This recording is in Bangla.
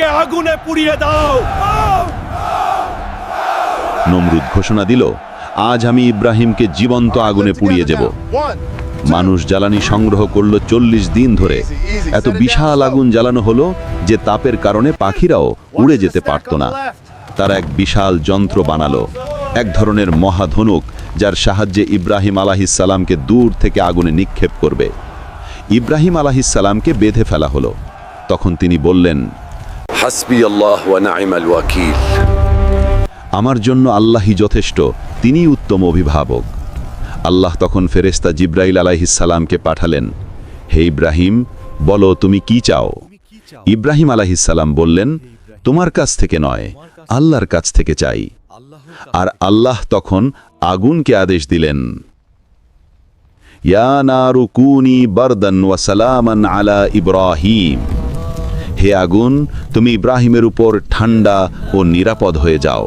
আমাকে আগুনে পুড়িয়ে দাও। নমরুদ ঘোষণা দিল, আজ আমি ইব্রাহিমকে জীবন্ত আগুনে পুড়িয়ে দেব। মানুষ জ্বালানি সংগ্রহ করল চল্লিশ দিন ধরে। এত বিশাল আগুন জ্বালানো হলো যে তাপের কারণে পাখিরাও উড়ে যেতে পারত না। তারা এক বিশাল যন্ত্র বানালো, এক ধরনের মহাধনুক, যার সাহায্যে ইব্রাহিম আলাহিসাল্লামকে দূর থেকে আগুনে নিক্ষেপ করবে। ইব্রাহিম আলাহিসাল্লামকে বেঁধে ফেলা হলো। তখন তিনি বললেন হাসবি আল্লাহ নাইমাল ওয়াকিল। আমার জন্য আল্লাহই যথেষ্ট তিনি উত্তম অভিভাবক। আল্লাহ তখন ফেরেস্তা জিব্রাইল সালামকে পাঠালেন, হে ইব্রাহিম, বলো তুমি কি চাও? ইব্রাহিম আলাহিসাল্লাম বললেন, তোমার কাছ থেকে নয়, আল্লাহর কাছ থেকে চাই। আর আল্লাহ তখন আগুনকে আদেশ দিলেন, ইয়া নারু কুনি বারদান ওয়া সালামান আলা ইব্রাহিম। হে আগুন তুমি ইব্রাহিমের উপর ঠান্ডা ও নিরাপদ হয়ে যাও।